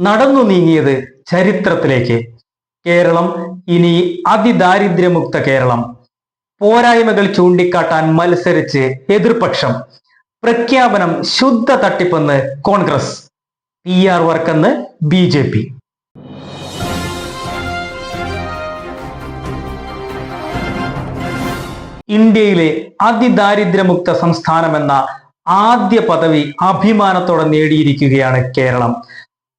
നടന്നു നീങ്ങിയത് ചരിത്രത്തിലേക്ക്. കേരളം ഇനി അതിദാരിദ്ര്യമുക്ത കേരളം. പോരായ്മകൾ ചൂണ്ടിക്കാട്ടാൻ മത്സരിച്ച് എതിർപക്ഷം. പ്രഖ്യാപനം ശുദ്ധ തട്ടിപ്പെന്ന് കോൺഗ്രസ്. പി ആർ വർക്കെന്ന് ബി ജെ പി. ഇന്ത്യയിലെ അതിദാരിദ്ര്യമുക്ത സംസ്ഥാനമെന്ന ആദ്യ പദവി അഭിമാനത്തോടെ നേടിയിരിക്കുകയാണ് കേരളം.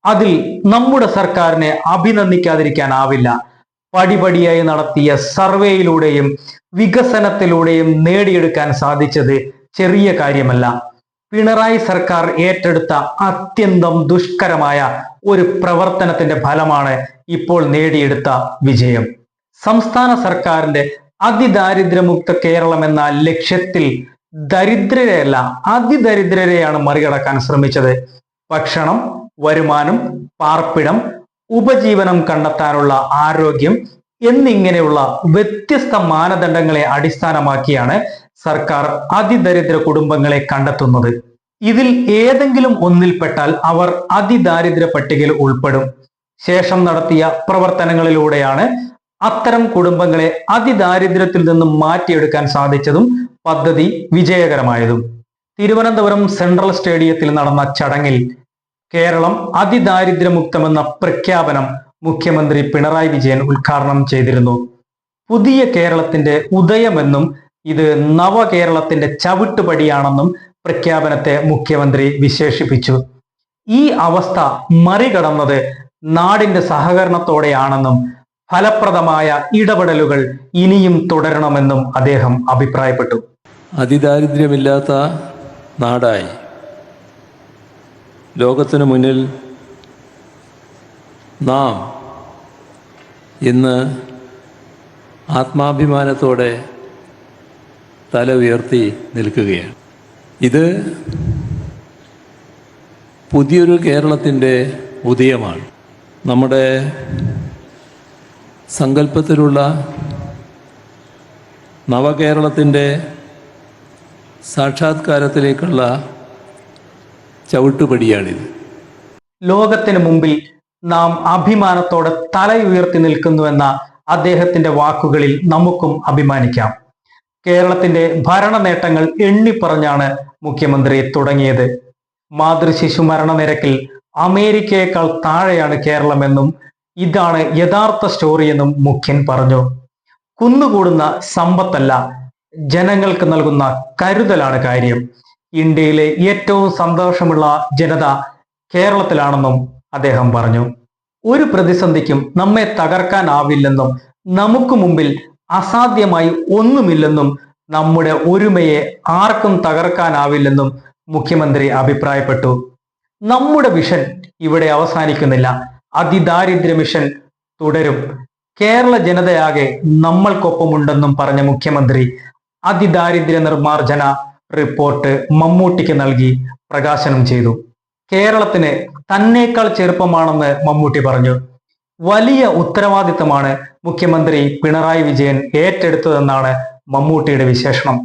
അതിൽ നമ്മുടെ സർക്കാരിനെ അഭിനന്ദിക്കാതിരിക്കാനാവില്ല. പടിപടിയായി നടത്തിയ സർവേയിലൂടെയും വികസനത്തിലൂടെയും നേടിയെടുക്കാൻ സാധിച്ചത് ചെറിയ കാര്യമല്ല. പിണറായി സർക്കാർ ഏറ്റെടുത്ത അത്യന്തം ദുഷ്കരമായ ഒരു പ്രവർത്തനത്തിന്റെ ഫലമാണ് ഇപ്പോൾ നേടിയെടുത്ത വിജയം. സംസ്ഥാന സർക്കാരിന്റെ അതിദാരിദ്ര്യമുക്ത കേരളം എന്ന ലക്ഷ്യത്തിൽ ദരിദ്രരെയല്ല അതിദരിദ്രരെയാണ് മറികടക്കാൻ ശ്രമിച്ചത്. ഭക്ഷണം വരുമാനം പാർപ്പിടം ഉപജീവനം കണ്ടെത്താനുള്ള ആരോഗ്യം എന്നിങ്ങനെയുള്ള വ്യത്യസ്ത മാനദണ്ഡങ്ങളെ അടിസ്ഥാനമാക്കിയാണ് സർക്കാർ അതിദരിദ്ര കുടുംബങ്ങളെ കണ്ടെത്തുന്നത്. ഇതിൽ ഏതെങ്കിലും ഒന്നിൽപ്പെട്ടാൽ അവർ അതിദാരിദ്ര്യ പട്ടികയിൽ ഉൾപ്പെടും. ശേഷം നടത്തിയ പ്രവർത്തനങ്ങളിലൂടെയാണ് അത്തരം കുടുംബങ്ങളെ അതിദാരിദ്ര്യത്തിൽ നിന്നും മാറ്റിയെടുക്കാൻ സാധിച്ചതും പദ്ധതി വിജയകരമായതും. തിരുവനന്തപുരം സെൻട്രൽ സ്റ്റേഡിയത്തിൽ നടന്ന ചടങ്ങിൽ കേരളം അതിദാരിദ്ര്യമുക്തമെന്ന പ്രഖ്യാപനം മുഖ്യമന്ത്രി പിണറായി വിജയൻ ഉദ്ഘാടനം ചെയ്തിരുന്നു. പുതിയ കേരളത്തിന്റെ ഉദയമെന്നും ഇത് നവകേരളത്തിന്റെ ചവിട്ടുപടിയാണെന്നും പ്രഖ്യാപനത്തെ മുഖ്യമന്ത്രി വിശേഷിപ്പിച്ചു. ഈ അവസ്ഥ മറികടന്നത് നാടിന്റെ സഹകരണത്തോടെയാണെന്നും ഫലപ്രദമായ ഇടപെടലുകൾ ഇനിയും തുടരണമെന്നും അദ്ദേഹം അഭിപ്രായപ്പെട്ടു. അതിദാരിദ്ര്യമില്ലാത്ത നാടായി. ലോകത്തിനു മുന്നിൽ നാം ഇന്ന് ആത്മാഭിമാനത്തോടെ തല ഉയർത്തി നിൽക്കുകയാണ്. ഇത് പുതിയൊരു കേരളത്തിന്റെ ഉദയമാണ്. നമ്മുടെ സങ്കല്പത്തിലുള്ള നവകേരളത്തിന്റെ സാക്ഷാത്കാരത്തിലേക്കുള്ള ചവിട്ടുപടിയാണിത്. ലോകത്തിന് മുമ്പിൽ നാം അഭിമാനത്തോടെ തലയുയർത്തി നിൽക്കുന്നുവെന്ന അദ്ദേഹത്തിന്റെ വാക്കുകളിൽ നമുക്കും അഭിമാനിക്കാം. കേരളത്തിന്റെ ഭരണ നേട്ടങ്ങൾ എണ്ണിപ്പറഞ്ഞാണ് മുഖ്യമന്ത്രി തുടങ്ങിയത്. മാതൃശിശു മരണനിരക്കിൽ അമേരിക്കയേക്കാൾ താഴെയാണ് കേരളമെന്നും ഇതാണ് യഥാർത്ഥ സ്റ്റോറിയെന്നും മുഖ്യൻ പറഞ്ഞു. കുന്നുകൂടുന്ന സമ്പത്തല്ല ജനങ്ങൾക്ക് നൽകുന്ന കരുതലാണ് കാര്യം. ഇന്ത്യയിലെ ഏറ്റവും സന്തോഷമുള്ള ജനത കേരളത്തിലാണെന്നും അദ്ദേഹം പറഞ്ഞു. ഒരു പ്രതിസന്ധിക്കും നമ്മെ തകർക്കാനാവില്ലെന്നും നമുക്ക് മുമ്പിൽ അസാധ്യമായി ഒന്നുമില്ലെന്നും നമ്മുടെ ഒരുമയെ ആർക്കും തകർക്കാനാവില്ലെന്നും മുഖ്യമന്ത്രി അഭിപ്രായപ്പെട്ടു. നമ്മുടെ വിഷൻ ഇവിടെ അവസാനിക്കുന്നില്ല. അതിദാരിദ്ര്യ മിഷൻ തുടരും. കേരള ജനതയാകെ നമ്മൾക്കൊപ്പമുണ്ടെന്നും പറഞ്ഞ മുഖ്യമന്ത്രി അതിദാരിദ്ര്യ നിർമ്മാർജന റിപ്പോർട്ട് മമ്മൂട്ടിക്ക് നൽകി പ്രകാശനം ചെയ്തു. കേരളത്തിന് തന്നേക്കാൾ ചെറുപ്പമാണെന്ന് മമ്മൂട്ടി പറഞ്ഞു. വലിയ ഉത്തരവാദിത്തമാണ് മുഖ്യമന്ത്രി പിണറായി വിജയൻ ഏറ്റെടുത്തതെന്നാണ് മമ്മൂട്ടിയുടെ വിശേഷണം.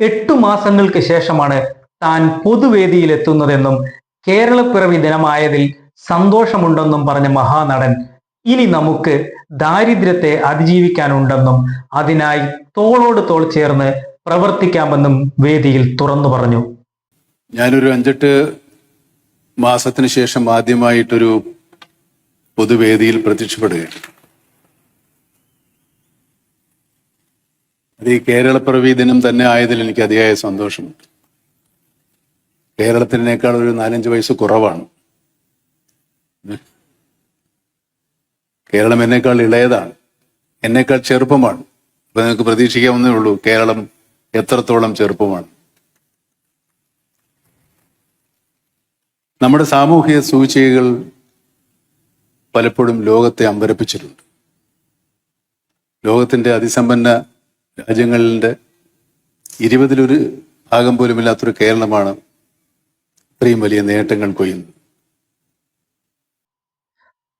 എട്ടു മാസങ്ങൾക്ക് ശേഷമാണ് താൻ പൊതുവേദിയിലെത്തുന്നതെന്നും കേരളപ്പിറവി ദിനമായതിൽ സന്തോഷമുണ്ടെന്നും പറഞ്ഞ മഹാനടൻ ഇനി നമുക്ക് ദാരിദ്ര്യത്തെ അതിജീവിക്കാനുണ്ടെന്നും അതിനായി തോളോട് തോൾ ചേർന്ന് പ്രവർത്തിക്കാമെന്നും വേദിയിൽ തുറന്നു പറഞ്ഞു. ഞാനൊരു അഞ്ചെട്ട് മാസത്തിന് ശേഷം ആദ്യമായിട്ടൊരു പൊതുവേദിയിൽ പ്രത്യക്ഷപ്പെടുകയാണ്. അത് ഈ കേരളപ്പിറവി ദിനം തന്നെ ആയതിൽ എനിക്ക് അതിയായ സന്തോഷമുണ്ട്. കേരളത്തിനേക്കാൾ ഒരു നാലഞ്ച് വയസ്സ് കുറവാണ്. കേരളം എന്നേക്കാൾ ഇളയതാണ്. എന്നേക്കാൾ ചെറുപ്പമാണ്. അപ്പൊ നിങ്ങൾക്ക് പ്രതീക്ഷിക്കാവുന്നേ ഉള്ളൂ. കേരളം എത്രത്തോളം ചെറുപ്പമാണ്. നമ്മുടെ സാമൂഹിക സൂചികകൾ പലപ്പോഴും ലോകത്തെ അമ്പരപ്പിച്ചിട്ടുണ്ട്. ലോകത്തിന്റെ അതിസമ്പന്ന രാജ്യങ്ങളിന്റെ ഇരുപതിലൊരു ഭാഗം പോലും ഇല്ലാത്തൊരു കേരളമാണ് ഇത്രയും വലിയ നേട്ടങ്ങൾ കൊയ്യുന്നത്.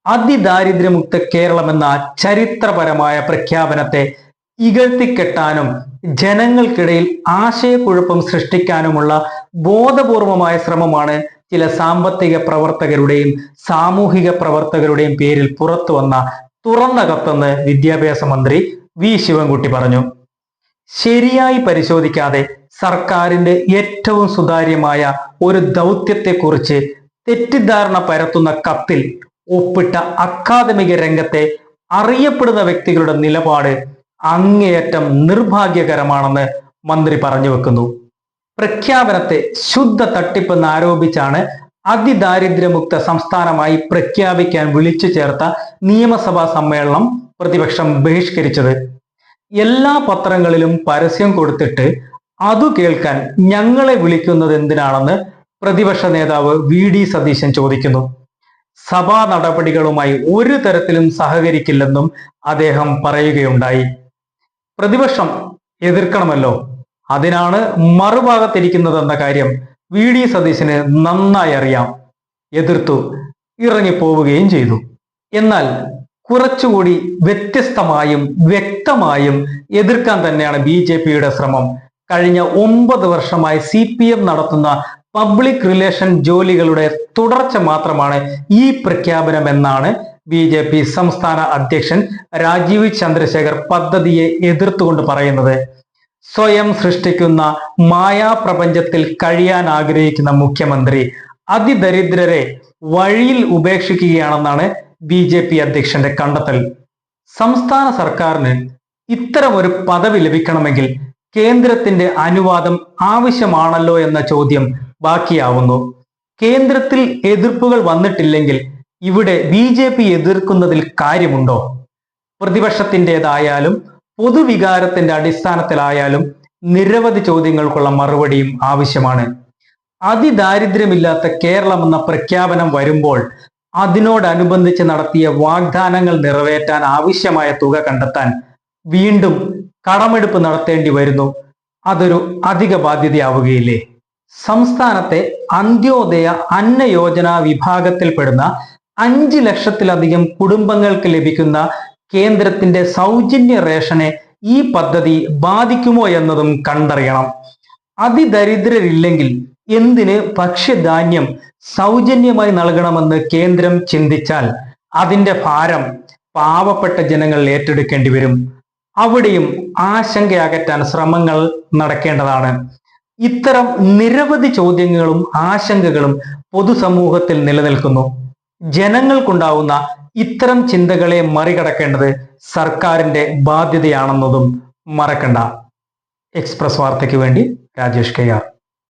അതിദാരിദ്ര്യമുക്ത കേരളം എന്ന ചരിത്രപരമായ പ്രഖ്യാപനത്തെ ഇകഴ്ത്തിക്കെട്ടാനും ജനങ്ങൾക്കിടയിൽ ആശയക്കുഴപ്പം സൃഷ്ടിക്കാനുമുള്ള ബോധപൂർവമായ ശ്രമമാണ് ചില സാമ്പത്തിക പ്രവർത്തകരുടെയും സാമൂഹിക പ്രവർത്തകരുടെയും പേരിൽ പുറത്തു വന്ന തുറന്ന കത്തെന്ന് വിദ്യാഭ്യാസ മന്ത്രി വി. ശിവൻകുട്ടി പറഞ്ഞു. ശരിയായി പരിശോധിക്കാതെ സർക്കാരിന്റെ ഏറ്റവും സുതാര്യമായ ഒരു ദൗത്യത്തെക്കുറിച്ച് തെറ്റിദ്ധാരണ പരത്തുന്ന കത്തിൽ ഒപ്പിട്ട അക്കാദമിക രംഗത്തെ അറിയപ്പെടുന്ന വ്യക്തികളുടെ നിലപാട് അങ്ങേയറ്റം നിർഭാഗ്യകരമാണെന്ന് മന്ത്രി പറഞ്ഞു വെക്കുന്നു. പ്രഖ്യാപനത്തെ ശുദ്ധ തട്ടിപ്പെന്ന് ആരോപിച്ചാണ് അതിദാരിദ്ര്യമുക്ത സംസ്ഥാനമായി പ്രഖ്യാപിക്കാൻ വിളിച്ചു ചേർത്ത നിയമസഭാ സമ്മേളനം പ്രതിപക്ഷം ബഹിഷ്കരിച്ചത്. എല്ലാ പത്രങ്ങളിലും പരസ്യം കൊടുത്തിട്ട് അതു കേൾക്കാൻ ഞങ്ങളെ വിളിക്കുന്നത് എന്തിനാണെന്ന് പ്രതിപക്ഷ നേതാവ് വി ഡി സതീശൻ ചോദിക്കുന്നു. സഭാ നടപടികളുമായി ഒരു തരത്തിലും സഹകരിക്കില്ലെന്നും അദ്ദേഹം പറയുകയുണ്ടായി. പ്രതിപക്ഷം എതിർക്കണമല്ലോ. അതിനാണ് മറുഭാഗത്തിരിക്കുന്നതെന്ന കാര്യം വി ഡി സതീശന് നന്നായി അറിയാം. എതിർത്തു ഇറങ്ങിപ്പോവുകയും ചെയ്തു. എന്നാൽ കുറച്ചുകൂടി വ്യത്യസ്തമായും വ്യക്തമായും എതിർക്കാൻ തന്നെയാണ് ബി ജെ പിയുടെ ശ്രമം. കഴിഞ്ഞ ഒമ്പത് വർഷമായി സി പി എം നടത്തുന്ന പബ്ലിക് റിലേഷൻ ജോലികളുടെ തുടർച്ച മാത്രമാണ് ഈ പ്രഖ്യാപനം എന്നാണ് ബി ജെ പി സംസ്ഥാന അധ്യക്ഷൻ രാജീവ് ചന്ദ്രശേഖർ പദ്ധതിയെ എതിർത്തുകൊണ്ട് പറയുന്നത് സ്വയം സൃഷ്ടിക്കുന്ന മായാപ്രപഞ്ചത്തിൽ കഴിയാൻ ആഗ്രഹിക്കുന്ന മുഖ്യമന്ത്രി അതിദരിദ്രരെ വഴിയിൽ ഉപേക്ഷിക്കുകയാണെന്നാണ് ബി ജെ പി അധ്യക്ഷന്റെ കണ്ടെത്തൽ. സംസ്ഥാന സർക്കാരിന് ഇത്തരമൊരു പദവി ലഭിക്കണമെങ്കിൽ കേന്ദ്രത്തിന്റെ അനുവാദം ആവശ്യമാണല്ലോ എന്ന ചോദ്യം ബാക്കിയാവുന്നു. കേന്ദ്രത്തിൽ എതിർപ്പുകൾ വന്നിട്ടില്ലെങ്കിൽ ഇവിടെ ബി ജെ പി എതിർക്കുന്നതിൽ കാര്യമുണ്ടോ? പ്രതിപക്ഷത്തിന്റെതായാലും പൊതുവികാരത്തിന്റെ അടിസ്ഥാനത്തിലായാലും നിരവധി ചോദ്യങ്ങൾക്കുള്ള മറുപടിയും ആവശ്യമാണ്. അതിദാരിദ്ര്യമില്ലാത്ത കേരളം എന്ന പ്രഖ്യാപനം വരുമ്പോൾ അതിനോടനുബന്ധിച്ച് നടത്തിയ വാഗ്ദാനങ്ങൾ നിറവേറ്റാൻ ആവശ്യമായ തുക കണ്ടെത്താൻ വീണ്ടും കടമെടുപ്പ് നടത്തേണ്ടി വരുന്നു. അതൊരു അധിക ബാധ്യതയാവുകയില്ലേ? സംസ്ഥാനത്തെ അന്ത്യോദയ അന്ന യോജന വിഭാഗത്തിൽപ്പെടുന്ന അഞ്ച് ലക്ഷത്തിലധികം കുടുംബങ്ങൾക്ക് ലഭിക്കുന്ന കേന്ദ്രത്തിന്റെ സൗജന്യ റേഷനെ ഈ പദ്ധതി ബാധിക്കുമോ എന്നതും കണ്ടറിയണം. അതിദരിദ്രരില്ലെങ്കിൽ എന്തിന് ഭക്ഷ്യധാന്യം സൗജന്യമായി നൽകണമെന്ന് കേന്ദ്രം ചിന്തിച്ചാൽ അതിന്റെ ഭാരം പാവപ്പെട്ട ജനങ്ങൾ ഏറ്റെടുക്കേണ്ടി വരും. അവിടെയും ആശങ്കയകറ്റാൻ ശ്രമങ്ങൾ നടക്കേണ്ടതാണ്. ഇത്തരം നിരവധി ചോദ്യങ്ങളും ആശങ്കകളും പൊതുസമൂഹത്തിൽ നിലനിൽക്കുന്നു. ജനങ്ങൾക്കുണ്ടാവുന്ന ഇത്തരം ചിന്തകളെ മറികടക്കേണ്ടത് സർക്കാരിന്റെ ബാധ്യതയാണെന്നതും മറക്കണ്ട. എക്സ്പ്രസ് വാർത്തയ്ക്ക് വേണ്ടി രാജേഷ് കെ ആർ.